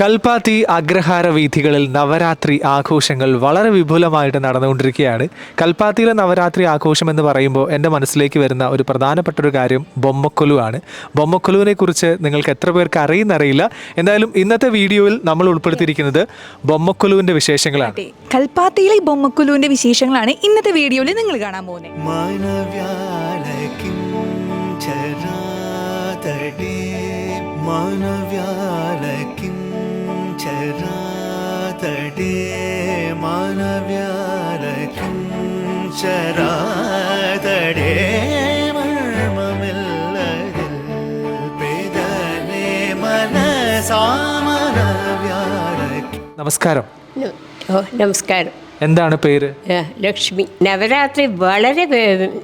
കൽപ്പാത്തി അഗ്രഹാര വീഥികളിൽ നവരാത്രി ആഘോഷങ്ങൾ വളരെ വിപുലമായിട്ട് നടന്നുകൊണ്ടിരിക്കുകയാണ്. കൽപ്പാത്തിയിലെ നവരാത്രി ആഘോഷം എന്ന് പറയുമ്പോൾ എന്റെ മനസ്സിലേക്ക് വരുന്ന ഒരു പ്രധാനപ്പെട്ട ഒരു കാര്യം ബൊമ്മക്കൊലുവാണ്. ബൊമ്മക്കൊലുവിനെ കുറിച്ച് നിങ്ങൾക്ക് എത്ര പേർക്ക് അറിയുന്നറിയില്ല. എന്തായാലും ഇന്നത്തെ വീഡിയോയിൽ നമ്മൾ ഉൾപ്പെടുത്തിയിരിക്കുന്നത് ബൊമ്മക്കൊലുവിന്റെ വിശേഷങ്ങളാണ്. കൽപ്പാത്തിയിലെ ബൊമ്മക്കൊലുവിന്റെ വിശേഷങ്ങളാണ് ഇന്നത്തെ വീഡിയോയിൽ നിങ്ങൾ കാണാൻ പോകുന്നത്. മാനവ്യാലകിം ചരാതടേ മർമ്മമില്ലതിൽ പേദനേ മനസാമനവ്യാലകിം നമസ്കാരം. ഓ നമസ്കാരം. എന്താണ് പേര്? ലക്ഷ്മി. നവരാത്രി വളരെ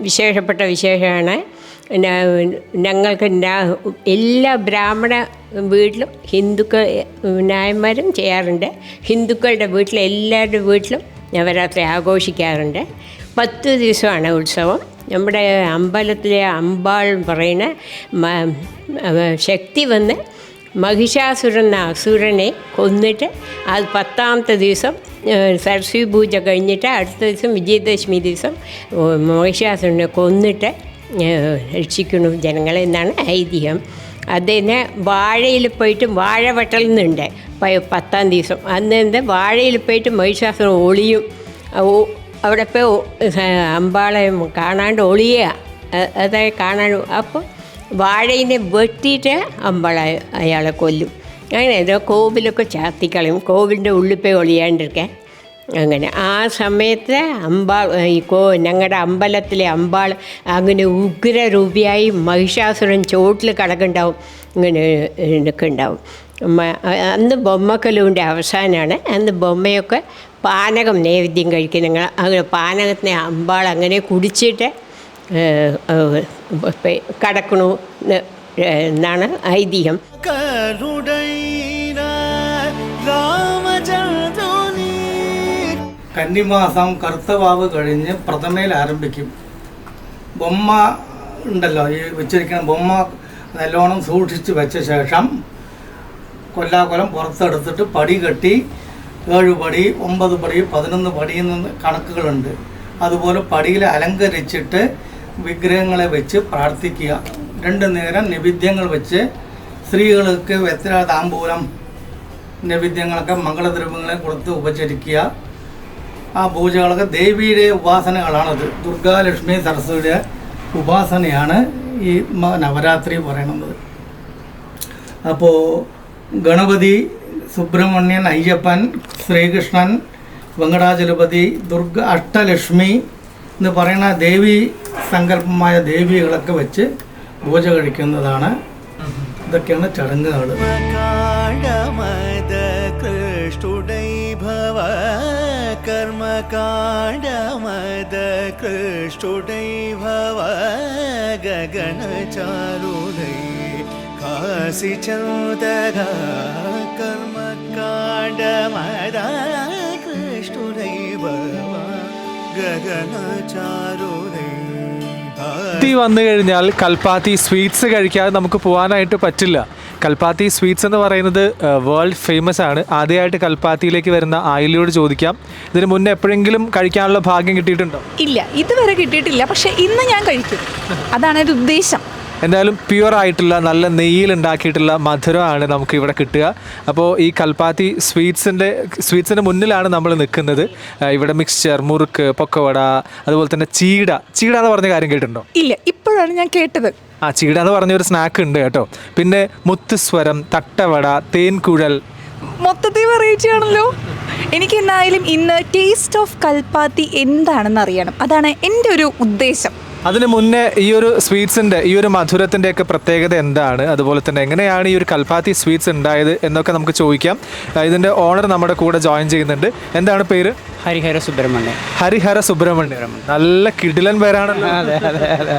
വിശേഷപ്പെട്ട വിശേഷമാണ്. ഞങ്ങൾക്ക് എല്ലാ ബ്രാഹ്മണ വീട്ടിലും ഹിന്ദുക്കൾ നായന്മാരും ചെയ്യാറുണ്ട്. ഹിന്ദുക്കളുടെ വീട്ടിലെല്ലാവരുടെ വീട്ടിലും നവരാത്രി ആഘോഷിക്കാറുണ്ട്. പത്ത് ദിവസമാണ് ഉത്സവം. നമ്മുടെ അമ്പലത്തിലെ അമ്പാൾ പറയുന്ന ശക്തി വന്ന് മഹിഷാസുരൻ അസുരനെ കൊന്നിട്ട് അത് പത്താമത്തെ ദിവസം സരസ്വതി പൂജ കഴിഞ്ഞിട്ട് അടുത്ത ദിവസം വിജയദശമി ദിവസം മഹിഷാസുരനെ കൊന്നിട്ട് രക്ഷിക്കുന്നു ജനങ്ങളെ എന്നാണ് ഐതിഹ്യം. അതിനെ വാഴയിൽ പോയിട്ട് വാഴ വെട്ടലുന്നുണ്ട് നിന്നുണ്ട് പത്താം ദിവസം. അന്ന് വാഴയിൽ പോയിട്ട് മഹിഷാസുരൻ ഒളിയും അവിടെ ഇപ്പോൾ അമ്പാളെ കാണാണ്ട് ഒളിയുക അ- അതായത് കാണാൻ അപ്പോൾ വാഴയിനെ വെട്ടിയിട്ട് അമ്പാള അയാളെ കൊല്ലും. അങ്ങനെ ഏതോ കോവിലൊക്കെ ചാത്തിക്കളയും. കോവിലിന്റെ ഉള്ളിൽ ഒളിയാണ്ടിരിക്കാൻ. അങ്ങനെ ആ സമയത്ത് അമ്പാൾ ഈ കോ ഞങ്ങളുടെ അമ്പലത്തിലെ അമ്പാൾ അങ്ങനെ ഉഗ്രരൂപിയായി മഹിഷാസുരൻ ചോട്ടിൽ കിടക്കുണ്ടാവും ഇങ്ങനെ എടുക്കുണ്ടാവും അന്ന് ബൊമ്മക്കലുവിന്റെ അവസാനമാണ് അന്ന് ബൊമ്മയൊക്കെ പാനകം നൈവേദ്യം കഴിക്കും. ഞങ്ങൾ അങ്ങനെ പാനകത്തിനെ അമ്പാൾ അങ്ങനെ കുടിച്ചിട്ട് കടക്കണു എന്നാണ് ഐതിഹ്യം. കന്നിമാസം കറുത്തവാവ് കഴിഞ്ഞ് പ്രഥമയിൽ ആരംഭിക്കും. ബൊമ്മ ഉണ്ടല്ലോ ഈ വെച്ചിരിക്കുന്ന ബൊമ്മ നല്ലോണം സൂക്ഷിച്ച് വെച്ച ശേഷം കൊല്ലാകൊലം പുറത്തെടുത്തിട്ട് പടി കെട്ടി ഏഴ് പടി ഒമ്പത് പടി പതിനൊന്ന് പടി എന്ന് കണക്കുകളുണ്ട്. അതുപോലെ പടിയിൽ അലങ്കരിച്ചിട്ട് വിഗ്രഹങ്ങളെ വെച്ച് പ്രാർത്ഥിക്കുക. രണ്ട് നേരം നിവിദ്യങ്ങൾ വെച്ച് സ്ത്രീകൾക്ക് വെത്ര താമ്പൂലം നൈവേദ്യങ്ങളൊക്കെ മംഗളദ്രവ്യങ്ങളെ കൊടുത്ത് ഉപചരിക്കുക. ആ പൂജകളൊക്കെ ദേവിയുടെ ഉപാസനകളാണത്. ദുർഗാലക്ഷ്മി സരസ്വതിയുടെ ഉപാസനയാണ് ഈ നവരാത്രി പറയുന്നത്. അപ്പോൾ ഗണപതി സുബ്രഹ്മണ്യൻ അയ്യപ്പൻ ശ്രീകൃഷ്ണൻ വെങ്കടാചലപതി ദുർഗ അഷ്ടലക്ഷ്മി എന്ന് പറയുന്ന ദേവി സങ്കല്പമായ ദേവികളൊക്കെ വെച്ച് പൂജ കഴിക്കുന്നതാണ്. ഇതൊക്കെയാണ് ചടങ്ങുകൾ കർമ്മകാണ്ഡമത കൃഷ്ടുടൈ ഭവ ഗഗനചാരുടൈ കാശി ചന്ദക കർമ്മകാണ്ഡമത കൃഷ്ടുടൈ ഭവ ഗഗനചാരുടൈ കൽപ്പാത്തി വന്നു കഴിഞ്ഞാൽ കൽപ്പാത്തി സ്വീറ്റ്സ് കഴിക്കാതെ നമുക്ക് പോകാനായിട്ട് പറ്റില്ല. കൽപ്പാത്തി സ്വീറ്റ്സ് എന്ന് പറയുന്നത് വേൾഡ് ഫേമസ് ആണ്. ആദ്യമായിട്ട് കൽപ്പാത്തിയിലേക്ക് വരുന്ന ആയിലിയോട് ചോദിക്കാം. ഇതിന് മുന്നേ എപ്പോഴെങ്കിലും കഴിക്കാനുള്ള ഭാഗ്യം കിട്ടിയിട്ടുണ്ടോ? ഇല്ല ഇതുവരെ കിട്ടിയിട്ടില്ല. പക്ഷെ ഇന്ന് ഞാൻ കഴിക്കും. അതാണ് ഒരു ഉദ്ദേശം. എന്തായാലും പ്യുവർ ആയിട്ടുള്ള നല്ല നെയ്യിൽ ഉണ്ടാക്കിയിട്ടുള്ള മധുരമാണ് നമുക്ക് ഇവിടെ കിട്ടുക. അപ്പോൾ ഈ കൽപ്പാത്തി സ്വീറ്റ്സിന്റെ സ്വീറ്റ്സിന്റെ മുന്നിലാണ് നമ്മൾ നിൽക്കുന്നത്. ഇവിടെ മിക്സ്ചർ മുറുക്ക് പൊക്കവട അതുപോലെ തന്നെ ചീട. ചീട എന്ന് പറഞ്ഞ കാര്യം കേട്ടിട്ടുണ്ടോ? ഇല്ല ഇപ്പോഴാണ് ഞാൻ കേട്ടത്. ആ ചീട എന്ന് പറഞ്ഞൊരു സ്നാക്ക് ഉണ്ട് കേട്ടോ. പിന്നെ മുത്തുസ്വരം തട്ടവട തേൻകുഴൽ. മൊത്തത്തിൽ വെറൈറ്റി ആണല്ലോ. എനിക്ക് എന്തായാലും ഇന്ന് ടേസ്റ്റ് ഓഫ് കൽപ്പാത്തി എന്താണെന്ന് അറിയണം. അതാണ് എന്റെ ഒരു ഉദ്ദേശം. അതിന് മുന്നേ ഈ ഒരു സ്വീറ്റ്സിന്റെ ഈ ഒരു മധുരത്തിന്റെ ഒക്കെ പ്രത്യേകത എന്താണ്? അതുപോലെ തന്നെ എങ്ങനെയാണ് ഈ ഒരു കൽപ്പാത്തി സ്വീറ്റ്സ് ഉണ്ടായത് എന്നൊക്കെ നമുക്ക് ചോദിക്കാം. ഇതിന്റെ ഓണർ നമ്മുടെ കൂടെ ജോയിൻ ചെയ്യുന്നുണ്ട്. എന്താണ് പേര്? ഹരിഹര സുബ്രഹ്മണ്യം ഹരിഹര സുബ്രഹ്മണ്യം നല്ല കിടിലൻ പേരാണല്ലോ. അതെ അതെ അതെ.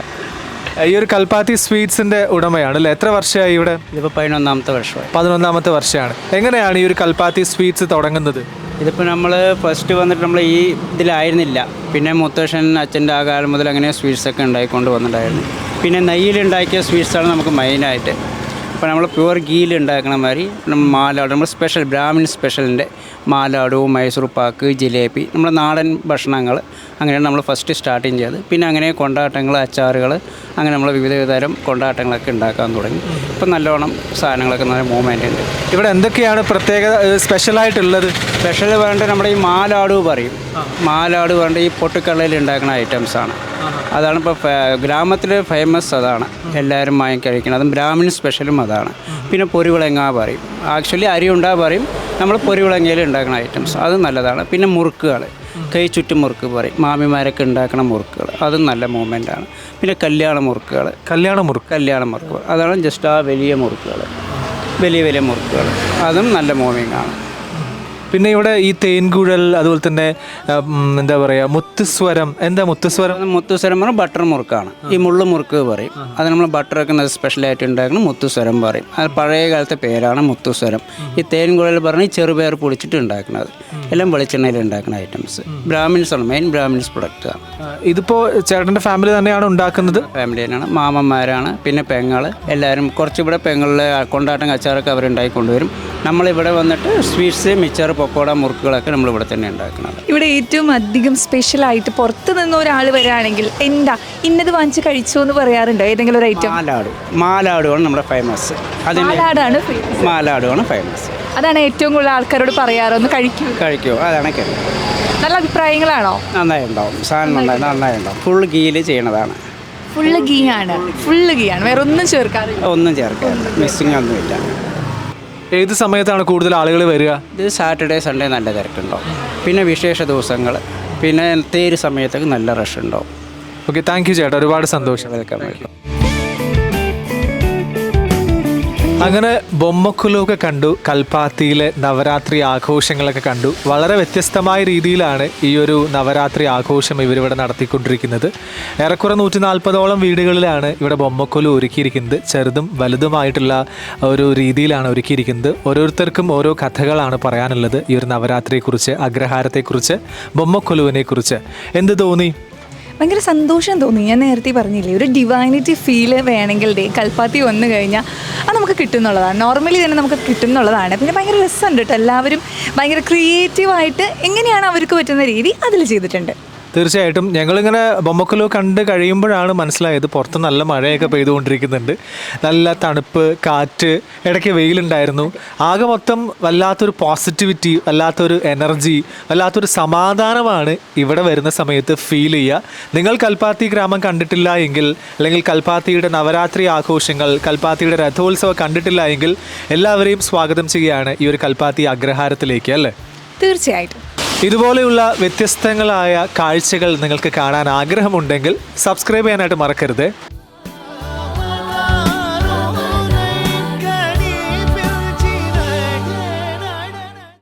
ഈ ഒരു കൽപ്പാത്തി സ്വീറ്റ്സിന്റെ ഉടമയാണ് അല്ലേ? എത്ര വർഷമായി ഇവിടെ? ഇതിപ്പോൾ പതിനൊന്നാമത്തെ വർഷമായി. പതിനൊന്നാമത്തെ വർഷമാണ്. എങ്ങനെയാണ് ഈ ഒരു കൽപ്പാത്തി സ്വീറ്റ്സ് തുടങ്ങുന്നത്? ഇതിപ്പോൾ നമ്മൾ ഫസ്റ്റ് വന്നിട്ട് നമ്മൾ ഈ ഇതിലായിരുന്നില്ല. പിന്നെ മുത്തശ്ശൻ അച്ഛന്റെ ആ കാലം മുതൽ അങ്ങനെ സ്വീറ്റ്സൊക്കെ ഉണ്ടായിക്കൊണ്ട് വന്നിട്ടുണ്ടായിരുന്നു പിന്നെ നെയ്യിലുണ്ടാക്കിയ സ്വീറ്റ്സാണ് നമുക്ക് മെയിനായിട്ട് അപ്പോൾ നമ്മൾ പ്യുവർ ഗീയിൽ ഉണ്ടാക്കുന്ന മാതിരി നമ്മൾ മാലാട് നമ്മൾ സ്പെഷ്യൽ ബ്രാഹ്മിൻ സ്പെഷ്യലിന്റെ മാലാടു മൈസൂർ പാക്ക് ജിലേബി നമ്മുടെ നാടൻ ഭക്ഷണങ്ങൾ അങ്ങനെയാണ് നമ്മൾ ഫസ്റ്റ് സ്റ്റാർട്ടിങ് ചെയ്തത്. പിന്നെ അങ്ങനെ കൊണ്ടാട്ടങ്ങൾ അച്ചാറുകൾ അങ്ങനെ നമ്മൾ വിവിധ തരം കൊണ്ടാട്ടങ്ങളൊക്കെ ഉണ്ടാക്കാൻ തുടങ്ങി. ഇപ്പം നല്ലോണം സാധനങ്ങളൊക്കെ നല്ല മൂവ്മെന്റ് ഉണ്ട്. ഇവിടെ എന്തൊക്കെയാണ് പ്രത്യേകത സ്പെഷ്യലായിട്ടുള്ളത് സ്പെഷ്യൽ വേണ്ട നമ്മുടെ ഈ മാലാടു പറയും. മാലാട് വേണ്ട ഈ പൊട്ടിക്കള്ളയിൽ ഉണ്ടാക്കുന്ന ഐറ്റംസാണ് അതാണ് ഇപ്പോൾ ഗ്രാമത്തിൽ ഫേമസ് അതാണ്. എല്ലാവരും വാങ്ങി കഴിക്കണം. അതും ബ്രാഹ്മിൺ സ്പെഷ്യലും അതാണ്. പിന്നെ പൊരിവിളങ്ങ പറയും. ആക്ച്വലി അരി ഉണ്ടാ പറയും. നമ്മൾ പൊരിവിളങ്ങയിൽ ഉണ്ടാക്കുന്ന ഐറ്റംസ് അത് നല്ലതാണ്. പിന്നെ മുറുക്കുകൾ കൈ ചുറ്റും മുറുക്ക് പറയും. മാമിമാരൊക്കെ ഉണ്ടാക്കുന്ന മുറുക്കുകൾ അതും നല്ല മൂവ്മെന്റ് ആണ്. പിന്നെ കല്യാണ മുറുക്കുകൾ കല്യാണ മുറുക്ക്. കല്യാണ മുറുക്കുകൾ അതാണ് ജസ്റ്റ് ആ വലിയ മുറുക്കുകൾ വലിയ വലിയ മുറുക്കുകൾ അതും നല്ല മൂവിങ് ആണ്. പിന്നെ ഇവിടെ ഈ തേൻകുഴൽ അതുപോലെ തന്നെ എന്താ പറയുക മുത്തുസ്വരം. എന്താ മുത്തുസ്വരം? മുത്തുസ്വരം പറഞ്ഞാൽ ബട്ടർ മുറുക്കാണ്. ഈ മുള്ളു മുറുക്ക് പറയും. അത് നമ്മൾ ബട്ടർ ഒക്കെ സ്പെഷ്യലായിട്ട് ഉണ്ടാക്കുന്ന മുത്തുസ്വരം പറയും. അത് പഴയ കാലത്തെ പേരാണ് മുത്തുസ്വരം. ഈ തേൻകുഴൽ പറഞ്ഞ് ചെറുപയർ പൊടിച്ചിട്ട് ഉണ്ടാക്കുന്നത്. എല്ലാം വെളിച്ചെണ്ണയിൽ ഉണ്ടാക്കുന്ന ഐറ്റംസ് ബ്രാഹ്മിൻസ് ആണ് മെയിൻ ബ്രാഹ്മിൻസ് പ്രൊഡക്റ്റ് ആണ്. ഇതിപ്പോൾ ഇതിപ്പോ ചേട്ടന്റെ ഫാമിലി തന്നെയാണ് ഉണ്ടാക്കുന്നത്? ഫാമിലി തന്നെയാണ്. മാമന്മാരാണ്. പിന്നെ പെങ്ങൾ എല്ലാവരും കുറച്ചിവിടെ പെങ്ങളിലെ കൊണ്ടാട്ടം കച്ചാറൊക്കെ അവരുണ്ടാക്കി കൊണ്ടുവരും. നമ്മളിവിടെ വന്നിട്ട് സ്വീറ്റ്സ് മിച്ചർ പൊക്കോട മുറുക്കുകളൊക്കെ നമ്മൾ ഇവിടെ തന്നെ ഉണ്ടാക്കുന്നത്. ഇവിടെ ഏറ്റവും അധികം സ്പെഷ്യലായിട്ട് പുറത്ത് നിന്ന് ഒരാൾ വരികയാണെങ്കിൽ എന്താ? ഇന്നത് വാങ്ങിച്ച് കഴിച്ചു എന്ന് പറയാറുണ്ടോ? ഏതെങ്കിലും ഒരു ഐറ്റം മാലാടു. മാലാടുമാണ് നമ്മുടെ ഫേമസ് അതിന് മാലാടാണ് famous. മാലാടുവാണ് ഫേമസ് അതാണ് ഏറ്റവും കൂടുതൽ ആൾക്കാരോട് പറയാറ്. ഒന്ന് കഴിക്കൂ. കഴിക്കുമോ അതാണ് കേട്ടോ നല്ല അഭിപ്രായങ്ങളാണോ? നന്നായി ഉണ്ടാവും സാധനം നന്നായി നന്നായി ഉണ്ടാവും ഫുൾ ഗീൽ ചെയ്യണതാണ്. ഫുള്ള് ഗീ ആണ്. ഫുള്ള് ഗീ ആണ്. വേറെ ഒന്നും ചേർക്കാറില്ല. ഒന്നും ചേർക്കാറില്ല. മിസ്സിങ് ഒന്നുമില്ല. ഏത് സമയത്താണ് കൂടുതൽ ആളുകൾ വരിക? ഇത് സാറ്റർഡേ സൺഡേ നല്ല തിരക്കുണ്ടാവും. പിന്നെ വിശേഷ ദിവസങ്ങൾ പിന്നെ തേര് സമയത്തൊക്കെ നല്ല റഷ് ഉണ്ടാവും. ഓക്കെ താങ്ക് യു ചേട്ടാ. ഒരുപാട് സന്തോഷം. വെൽക്കം വെൽക്കം അങ്ങനെ ബൊമ്മക്കുലൊക്കെ കണ്ടു കൽപ്പാത്തിയിലെ നവരാത്രി ആഘോഷങ്ങളൊക്കെ കണ്ടു. വളരെ വ്യത്യസ്തമായ രീതിയിലാണ് ഈ ഒരു നവരാത്രി ആഘോഷം ഇവരിവിടെ നടത്തിക്കൊണ്ടിരിക്കുന്നത്. ഏറെക്കുറെ നൂറ്റി നാൽപ്പതോളം വീടുകളിലാണ് ഇവിടെ ബൊമ്മക്കുലു ഒരുക്കിയിരിക്കുന്നത്. ചെറുതും വലുതുമായിട്ടുള്ള ഒരു രീതിയിലാണ് ഒരുക്കിയിരിക്കുന്നത്. ഓരോരുത്തർക്കും ഓരോ കഥകളാണ് പറയാനുള്ളത് ഈ ഒരു നവരാത്രിയെക്കുറിച്ച് അഗ്രഹാരത്തെക്കുറിച്ച് ബൊമ്മക്കുലുവിനെക്കുറിച്ച്. എന്ത് തോന്നി? ഭയങ്കര സന്തോഷം തോന്നി. ഞാൻ നേരത്തെ പറഞ്ഞില്ലേ ഒരു ഡിവൈനിറ്റി ഫീൽ വേണമെങ്കിൽ ഡേ കൽപ്പാത്തി വന്നു കഴിഞ്ഞാൽ അത് നമുക്ക് കിട്ടുന്നുള്ളതാണ്. നോർമലി തന്നെ നമുക്ക് കിട്ടുന്നുള്ളതാണ്. പിന്നെ ഭയങ്കര രസമുണ്ട് കേട്ടോ എല്ലാവരും ഭയങ്കര ക്രിയേറ്റീവായിട്ട് എങ്ങനെയാണ് അവർക്ക് പറ്റുന്ന രീതി അതിൽ ചെയ്തിട്ടുണ്ട്. തീർച്ചയായിട്ടും ഞങ്ങളിങ്ങനെ ബൊമ്മക്കുലു കണ്ട് കഴിയുമ്പോഴാണ് മനസ്സിലായത് പുറത്ത് നല്ല മഴയൊക്കെ പെയ്തുകൊണ്ടിരിക്കുന്നുണ്ട്. നല്ല തണുപ്പ് കാറ്റ് ഇടയ്ക്ക് വെയിലുണ്ടായിരുന്നു. ആകെ മൊത്തം വല്ലാത്തൊരു പോസിറ്റിവിറ്റി വല്ലാത്തൊരു എനർജി വല്ലാത്തൊരു സമാധാനമാണ് ഇവിടെ വരുന്ന സമയത്ത് ഫീൽ ചെയ്യുക. നിങ്ങൾ കൽപ്പാത്തി ഗ്രാമം കണ്ടിട്ടില്ല എങ്കിൽ അല്ലെങ്കിൽ കൽപ്പാത്തിയുടെ നവരാത്രി ആഘോഷങ്ങൾ കൽപ്പാത്തിയുടെ രഥോത്സവം കണ്ടിട്ടില്ല എങ്കിൽ എല്ലാവരെയും സ്വാഗതം ചെയ്യുകയാണ് ഈ ഒരു കൽപ്പാത്തി അഗ്രഹാരത്തിലേക്ക് അല്ലേ? തീർച്ചയായിട്ടും. ഇതുപോലെയുള്ള വ്യത്യസ്തങ്ങളായ കാഴ്ചകൾ നിങ്ങൾക്ക് കാണാൻ ആഗ്രഹമുണ്ടെങ്കിൽ സബ്സ്ക്രൈബ് ചെയ്യാനായിട്ട് മറക്കരുത്.